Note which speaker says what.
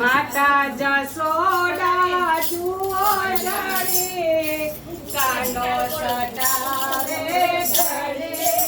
Speaker 1: માતા જસોડા જુઓ જડે કાનો સટાવે ગળે